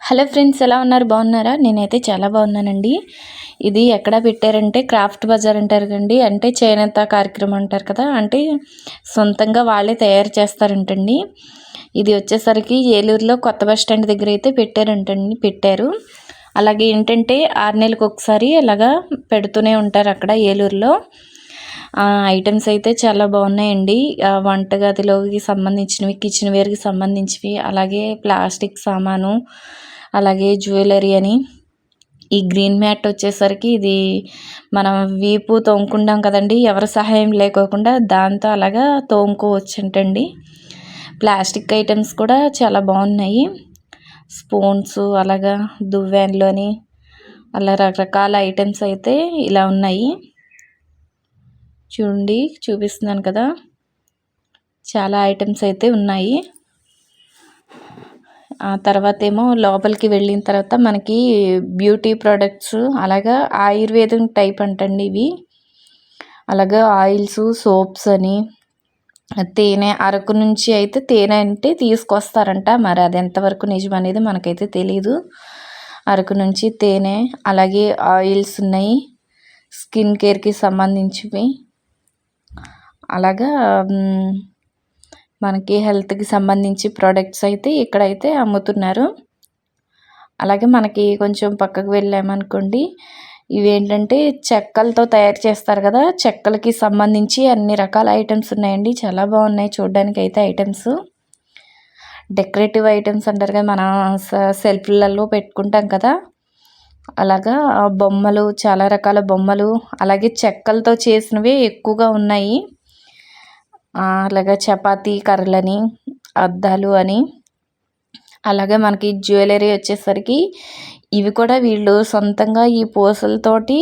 Hello friends ఎలా ఉన్నారు? బాగున్నారా? నేనైతే చాలా బాగున్నానండి. ఇది ఎక్కడ పెట్టారంటే క్రాఫ్ట్ బజార్ అంటారు కండి అంటే చేనేత కార్యక్రమం అంటారు కదా. అంటే సొంతంగా వాళ్ళే తయారు చేస్తారంటండి. ఇది వచ్చేసరికి ఏలూరులో కొత్త బస్ స్టాండ్ దగ్గర అయితే పెట్టారంటండి పెట్టారు. అలాగే ఏంటంటే ఆరు నెలలకు ఒకసారి అలాగా పెడుతూనే ఉంటారు అక్కడ ఏలూరులో. ఐటమ్స్ అయితే చాలా బాగున్నాయండి. వంటగదిలోకి సంబంధించినవి కిచెన్ వేర్కి సంబంధించినవి అలాగే ప్లాస్టిక్ సామాను అలాగే జ్యువెలరీ అని. ఈ గ్రీన్ మ్యాట్ వచ్చేసరికి ఇది మనం వీపు తోముకుంటాం కదండి ఎవరి సహాయం లేకోకుండా దాంతో అలాగా తోముకోవచ్చంటండి. ప్లాస్టిక్ ఐటమ్స్ కూడా చాలా బాగున్నాయి. స్పూన్స్ అలాగా దువ్వెనలోని అలా రకరకాల ఐటమ్స్ అయితే ఇలా ఉన్నాయి. చూడండి చూపిస్తున్నాను కదా. చాలా ఐటమ్స్ అయితే ఉన్నాయి. ఆ తర్వాత ఏమో లోపలికి వెళ్ళిన తర్వాత మనకి బ్యూటీ ప్రోడక్ట్స్ అలాగా ఆయుర్వేదం టైప్ అంటండి ఇవి. అలాగా ఆయిల్స్ సోప్స్ అని తేనె అరకు నుంచి అయితే తేనె అంటే తీసుకొస్తారంట. మరి అది ఎంతవరకు నిజం అనేది మనకైతే తెలియదు అరకు నుంచి తేనె అలాగే ఆయిల్స్ ఉన్నాయి. స్కిన్ కేర్కి సంబంధించివి అలాగా మనకి హెల్త్కి సంబంధించి ప్రోడక్ట్స్ అయితే ఇక్కడైతే అమ్ముతున్నారు. అలాగే మనకి కొంచెం పక్కకు వెళ్ళామనుకోండి ఇవేంటంటే చెక్కలతో తయారు చేస్తారు కదా చెక్కలకి సంబంధించి అన్ని రకాల ఐటమ్స్ ఉన్నాయండి. చాలా బాగున్నాయి చూడడానికి అయితే ఐటమ్స్. డెకరేటివ్ ఐటమ్స్ అంటారు కదా మన సెల్ఫ్లలో పెట్టుకుంటాం కదా. అలాగా బొమ్మలు చాలా రకాల బొమ్మలు అలాగే చెక్కలతో చేసినవి ఎక్కువగా ఉన్నాయి. అలాగే చపాతీ కర్రలని అద్దాలు అని. అలాగే మనకి జ్యువెలరీ వచ్చేసరికి ఇవి కూడా వీళ్ళు సొంతంగా ఈ పూసలతోటి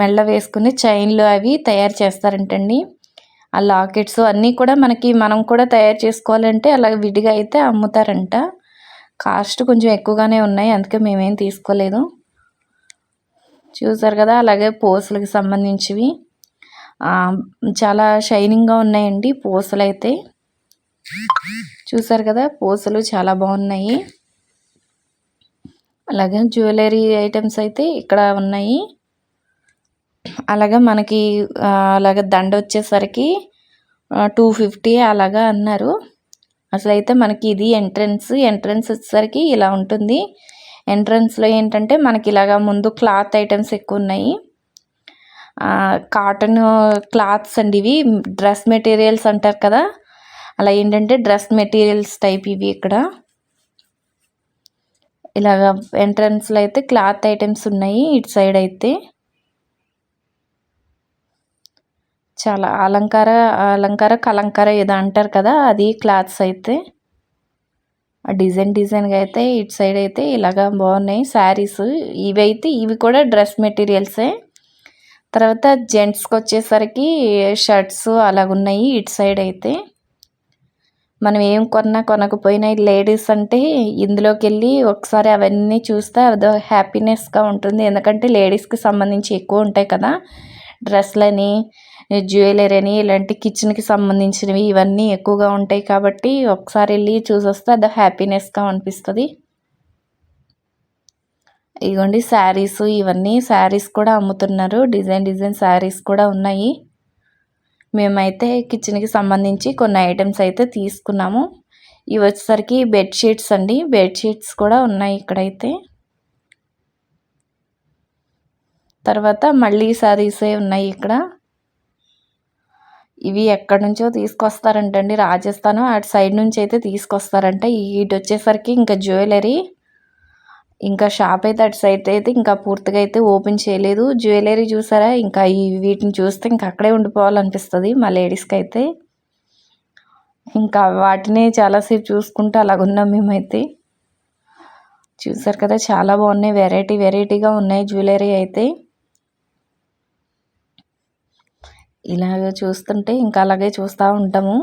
మెళ్ళ వేసుకుని చైన్లు అవి తయారు చేస్తారంటండి. ఆ లాకెట్స్ అన్నీ కూడా మనకి మనం కూడా తయారు చేసుకోవాలంటే అలా విడిగా అయితే అమ్ముతారంట. కాస్ట్ కొంచెం ఎక్కువగానే ఉన్నాయి అందుకే మేమేం తీసుకోలేదు. చూసారు కదా అలాగే పూసలకి సంబంధించివి. చాలా షైనింగ్గా ఉన్నాయండి పూసలు అయితే చూసారు కదా పూసలు చాలా బాగున్నాయి. అలాగే జ్యువెలరీ ఐటమ్స్ అయితే ఇక్కడ ఉన్నాయి. అలాగే మనకి అలాగే దండ వచ్చేసరికి టూ ఫిఫ్టీ అలాగా అన్నారు. అసలు అయితే మనకి ఇది ఎంట్రన్స్ ఎంట్రన్స్ వచ్చేసరికి ఇలా ఉంటుంది. ఎంట్రన్స్లో ఏంటంటే మనకి ఇలాగా ముందు క్లాత్ ఐటమ్స్ ఎక్కువ ఉన్నాయి. కాటన్ క్లాత్స్ అండి ఇవి డ్రెస్ మెటీరియల్స్ అంటారు కదా. అలా ఏంటంటే డ్రెస్ మెటీరియల్స్ టైప్ ఇవి ఇక్కడ. ఇలాగ ఎంట్రన్స్లో అయితే క్లాత్ ఐటమ్స్ ఉన్నాయి ఇటు సైడ్ అయితే. చాలా అలంకార అలంకార కలంకార ఏదో అంటారు కదా అది క్లాత్స్ అయితే. డిజైన్ డిజైన్గా అయితే ఇటు సైడ్ అయితే ఇలాగా బాగున్నాయి శారీస్. ఇవి అయితే ఇవి కూడా డ్రెస్ మెటీరియల్సే తర్వాత జెంట్స్కి వచ్చేసరికి షర్ట్స్ అలాగున్నాయి ఇటు సైడ్ అయితే. మనం ఏం కొన్నా కొనకపోయినా లేడీస్ అంటే ఇందులోకి వెళ్ళి ఒకసారి అవన్నీ చూస్తే అదో హ్యాపీనెస్గా ఉంటుంది. ఎందుకంటే లేడీస్కి సంబంధించి ఎక్కువ ఉంటాయి కదా. డ్రెస్లని జ్యువెలరీ అని ఇలాంటి కిచెన్కి సంబంధించినవి ఇవన్నీ ఎక్కువగా ఉంటాయి కాబట్టి ఒకసారి వెళ్ళి చూసొస్తే అదో హ్యాపీనెస్గా అనిపిస్తుంది. ఇదిగోండి శారీస్ ఇవన్నీ శారీస్ కూడా అమ్ముతున్నారు. డిజైన్ డిజైన్ శారీస్ కూడా ఉన్నాయి. మేమైతే కిచెన్కి సంబంధించి కొన్ని ఐటమ్స్ అయితే తీసుకున్నాము. ఇవి వచ్చేసరికి బెడ్షీట్స్ అండి. బెడ్షీట్స్ కూడా ఉన్నాయి ఇక్కడైతే. తర్వాత మళ్ళీ శారీసే ఉన్నాయి ఇక్కడ. ఇవి ఎక్కడి నుంచో తీసుకొస్తారంటండి. రాజస్థాన్ అటు సైడ్ నుంచి అయితే తీసుకొస్తారంట. ఇటు వచ్చేసరికి ఇంకా జ్యువెలరీ ఇంకా షాప్ అయితే అటు సైడ్ అయితే ఇంకా పూర్తిగా అయితే ఓపెన్ చేయలేదు. జ్యువెలరీ చూసారా? ఇంకా ఈ వీటిని చూస్తే ఇంకా అక్కడే ఉండిపోవాలనిపిస్తుంది. మా లేడీస్కి అయితే ఇంకా వాటిని చాలాసేపు చూసుకుంటూ అలాగున్నాం మేమైతే. చూసారు కదా చాలా బాగున్నాయి. వెరైటీ వెరైటీగా ఉన్నాయి జ్యువెలరీ అయితే. ఇలాగ చూస్తుంటే ఇంకా అలాగే చూస్తూ ఉంటాము.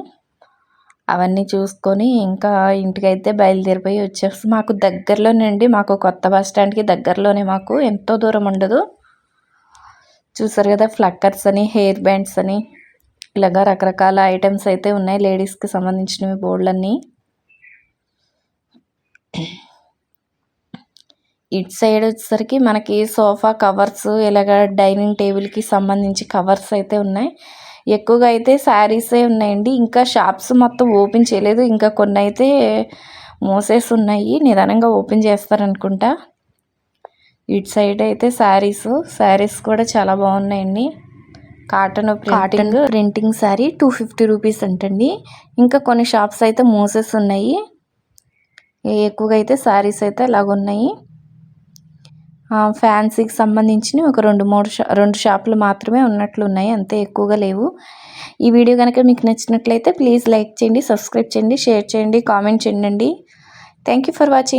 అవన్నీ చూసుకొని ఇంకా ఇంటికైతే బయలుదేరిపోయి వచ్చేసి మాకు దగ్గరలోనండి మాకు కొత్త బస్ స్టాండ్కి దగ్గరలోనే మాకు ఎంతో దూరం ఉండదు. చూసారు కదా ఫ్లక్కర్స్ అని హెయిర్ బ్యాండ్స్ అని ఇలాగా రకరకాల ఐటమ్స్ అయితే ఉన్నాయి. లేడీస్కి సంబంధించినవి బోర్డులన్నీ. ఇటు సైడ్ వచ్చేసరికి మనకి సోఫా కవర్స్ ఇలాగ డైనింగ్ టేబుల్కి సంబంధించి కవర్స్ అయితే ఉన్నాయి. ఎక్కువగా అయితే శారీసే ఉన్నాయండి. ఇంకా షాప్స్ మొత్తం ఓపెన్ చేయలేదు. ఇంకా కొన్ని అయితే మూసేసి ఉన్నాయి. నిదానంగా ఓపెన్ చేస్తారనుకుంటా. ఇటు సైడ్ అయితే శారీస్ శారీస్ కూడా చాలా బాగున్నాయండి. Cotton cotton printing. Sari two fifty rupees అంటండి. ఇంకా కొన్ని షాప్స్ అయితే మూసేసి ఉన్నాయి. ఎక్కువగా అయితే శారీస్ అయితే అలాగ ఉన్నాయి ఫ్యాన్సీకి సంబంధించిన ఒక రెండు మూడు షా రెండు షాపులు మాత్రమే ఉన్నట్లు ఉన్నాయి అంతే ఎక్కువగా లేవు. ఈ వీడియో కనుక మీకు నచ్చినట్లయితే ప్లీజ్ లైక్ చేయండి సబ్స్క్రైబ్ చేయండి షేర్ చేయండి కామెంట్ చేయండి థ్యాంక్ యూ ఫర్ వాచింగ్.